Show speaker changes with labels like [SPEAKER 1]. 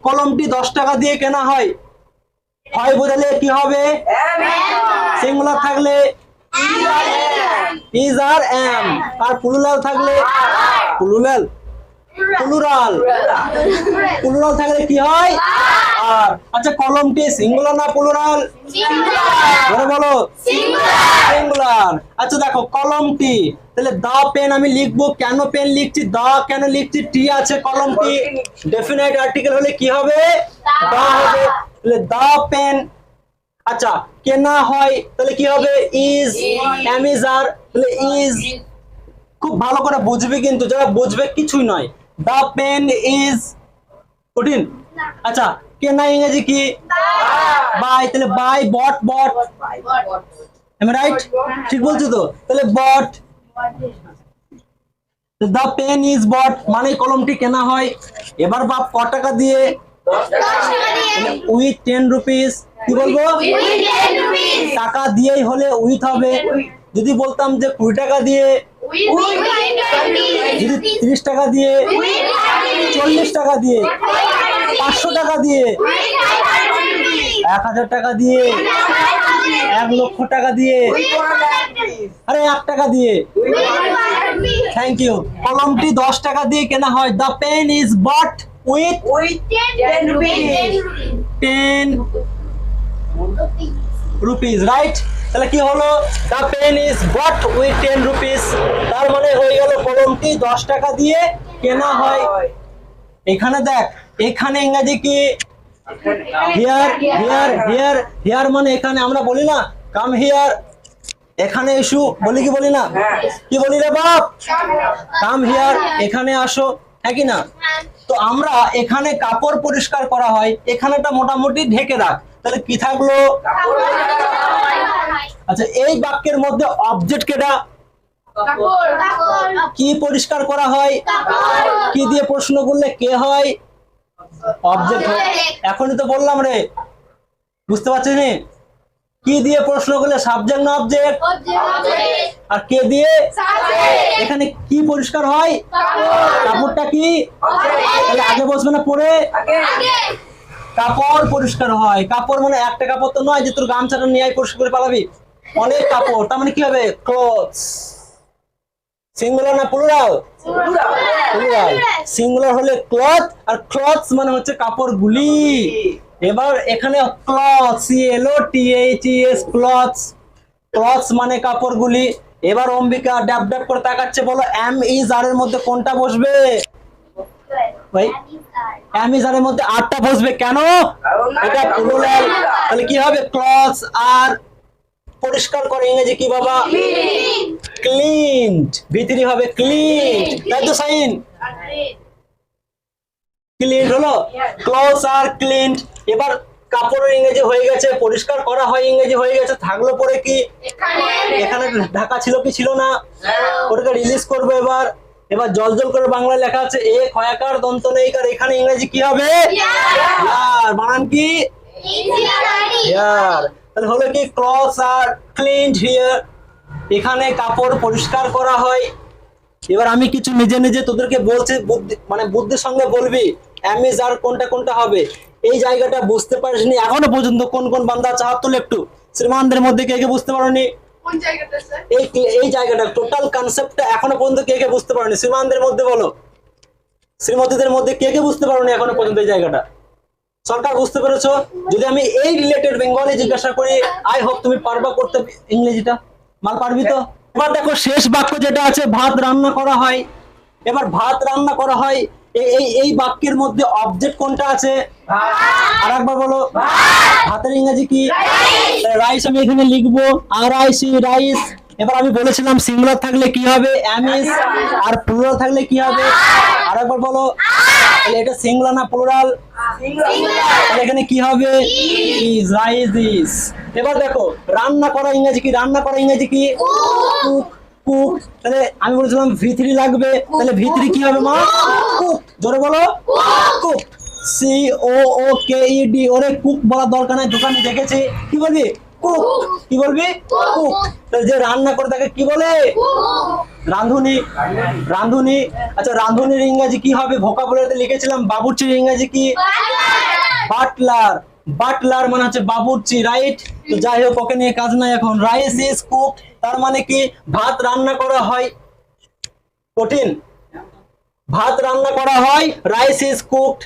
[SPEAKER 1] কলমটি দশ টাকা দিয়ে কেনা হয়। হয় বোঝালে কি হবে? সিঙ্গুলার থাকলে ইজ আর এম আর পুলুলাল থাকলে প্লুরাল প্লুরাল প্লুরাল থাকলে কি হয়? আর আচ্ছা কলমটি সিঙ্গুলার না প্লুরাল বলো। বলো সিঙ্গুলার আচ্ছা দেখো কলমটি তাহলে দা পেন আমি লিখব। কেন পেন লিখছি? দা কেন লিখছি? টি আছে কলমটি। ডেফিনাইট আর্টিকেল হলে কি হবে? দা হবে। তাহলে দা পেন আচ্ছা কেনা হয় তাহলে কি হবে? ইজ অ্যামিজার তাহলে ইজ খুব ভালো করে বুঝবে কিন্তু যারা বুঝবে কিছুই নয়। দা পেন ইজ কঠিন। আচ্ছা কেনা ইংরেজি কি? বাই তাহলে বাই বট বট আমি রাইট ঠিক বলছো তো? তাহলে বট দা পেন ইজ বট মানে কলমটি কেনা হয়। এবার বাপ ক টাকা দিয়ে? উইথ টেন রুপিস কি বলব? টাকা দিয়েই হলে উইথ হবে। যদি বলতাম যে কুড়ি টাকা দিয়ে যদি তিরিশ টাকা দিয়ে চল্লিশ টাকা দিয়ে পাঁচশো টাকা দিয়ে এক হাজার টাকা দিয়ে এক লক্ষ টাকা দিয়ে আরে এক টাকা দিয়ে। থ্যাংক ইউ কলমটি দশ টাকা দিয়ে কেনা হয়। The pen is bought with ten rupees right তাহলে কি হলো? The pen is bought with ten গেল কলমটি দশ টাকা দিয়ে কেনা হয়। এখানে দেখ এখানে ইংরাজি কি? হিয়ার হিয়ার হিয়ার হিয়ার মানে এখানে। আমরা বলি না কাম হিয়ার এখানে এসু বলি কি বলি না? কি বলি রে বাপ? কাম হিয়ার এখানে আসো হ্যাঁ কি না? তো আমরা এখানে কাপড় পরিষ্কার করা হয় এখানেটা মোটামুটি ঢেকে রাখ। তাহলে কি থাকল? আচ্ছা এই বাক্যের মধ্যে অবজেক্ট কেটা? কি পরিষ্কার করা হয়? কি দিয়ে প্রশ্ন করলে কে হয়? অবজেক্ট এখনই তো বললাম রে। বুঝতে পারছিস নি? কি দিয়ে প্রশ্ন করলে সাবজেক্ট না অবজেক্ট আর কে দিয়ে? এখানে কি পরিষ্কার হয়? কাপড়টা কি? তাহলে আগে বসবে না পরে? কাপড় পরিষ্কার হয়। কাপড় মানে একটা কাপড় তো নয় যে তোর গামছাটা নিয়ে আয় পরিষ্কার করে পালাবি। অনেক কাপড়। তার মানে কি হবে? ক্লথস সিঙ্গুলার না প্লুরাল প্লুরাল সিঙ্গুলার হলে ক্লথ আর ক্লথস মানে হচ্ছে কাপড়গুলি। এবার এখানে cloth C L O T H E S clothes clothes মানে কাপড়গুলি এবার অম্বিকা ড্যাব ড্যাব করে তাকাচ্ছে বলো এম ইজ আর এর মধ্যে কোনটা বসবে? ভাই অ্যামিজারের মধ্যে আটটা বসবে কেন? এটা প্লুরাল তাহলে কি হবে? ক্লথস আর পরিষ্কার করে ইংরেজি কি বাবা? ক্লিনড ভিতরি হবে ক্লিন তাই তো সাইন ক্লিন হলো? ক্লথস আর ক্লিন এবার কাপড়ের ইংরেজি হয়ে গেছে পরিষ্কার করা হয় ইংরেজি হয়ে গেছে থাকল পরে কি? এখানে। ঢাকা ছিল কি ছিল না? ওটাকে রিলিজ করব এবার। এবার জল জল করে বাংলায় লেখা আছে এ ক্ষয়াকার দন্ত নেইকার। এখানে ইংরেজি কি হবে? ইয়ার। বানান কি? ইয়ার। তাহলে হলো কি ক্লথস আর ক্লিনড হিয়ার এখানে কাপড় পরিষ্কার করা হয়। এবার আমি কিছু নিজে নিজে তোদেরকে বলছি মানে বুদ্ধির সঙ্গে বলবি অ্যামিজ আর কোনটা কোনটা হবে? এই জায়গাটা বুঝতে পারিসনি এখনও পর্যন্ত কোন কোন বান্দা চাহাত তুলে একটু? শ্রীমানদের মধ্যে কে কে বুঝতে পারোনি? এই এই জায়গাটা টোটাল কনসেপ্টটা এখনও পর্যন্ত কে কে বুঝতে পারোনি? শ্রীমানদের মধ্যে বলো। শ্রীমতীদের মধ্যে কে কে বুঝতে পারোনি এখনও পর্যন্ত এই জায়গাটা? সরকার বুঝতে পেরেছ? যদি আমি এই রিলেটেড বেঙ্গলি জিজ্ঞাসা করি আই হোপ তুমি পারবা করতে ইংরেজিটা। মাল পারবি তো? এবার দেখো শেষ বাক্য যেটা আছে ভাত রান্না করা হয়। এবার ভাত রান্না করা হয় এই এই এই বাক্যের মধ্যে অবজেক্ট কোনটা আছে? আর একবার বলো। ভাতের ইংরেজি কি? রাইস। আমি এখানে লিখব। R I C rice. এবার আমি বলেছিলাম সিঙ্গুলার থাকলে কি হবে? অ্যামিস আর প্লুরাল থাকলে কি হবে? আর একবার বলো। তাহলে এটা সিঙ্গুলার না প্লুরাল? এখানে কি হবে? এবার দেখো, রান্না করা ইংরেজি কি? রান্না করা ইংরেজি কি? কুক কুক তাহলে আমি বলেছিলাম ভি থ্রি লাগবে। তাহলে ভি থ্রি কি হবে মা? কুক জোরে বলো। Cook C O O K E D ওরে কুক বলার দরকার নাই, দোকানে দেখেছি। কি বলবি? কুক। কি বলবি কুক। যে রান্না করে তাকে কি বলে? রাঁধুনি। রাঁধুনি। আচ্ছা রাঁধুনির ইংরাজি কি হবে? ভোকাবুলারিতে লিখেছিলাম বাবুর্চির ইংরাজি কি? বাটলার বাটলার মানে হচ্ছে বাবুর্চি রাইট তো যাই হোক ওকে নিয়ে কাজ নাই এখন। রাইস ইজ কুক তার মানে কি? ভাত রান্না করা হয়। কঠিন। ভাত রান্না করা হয় রাইস ইজ কুকড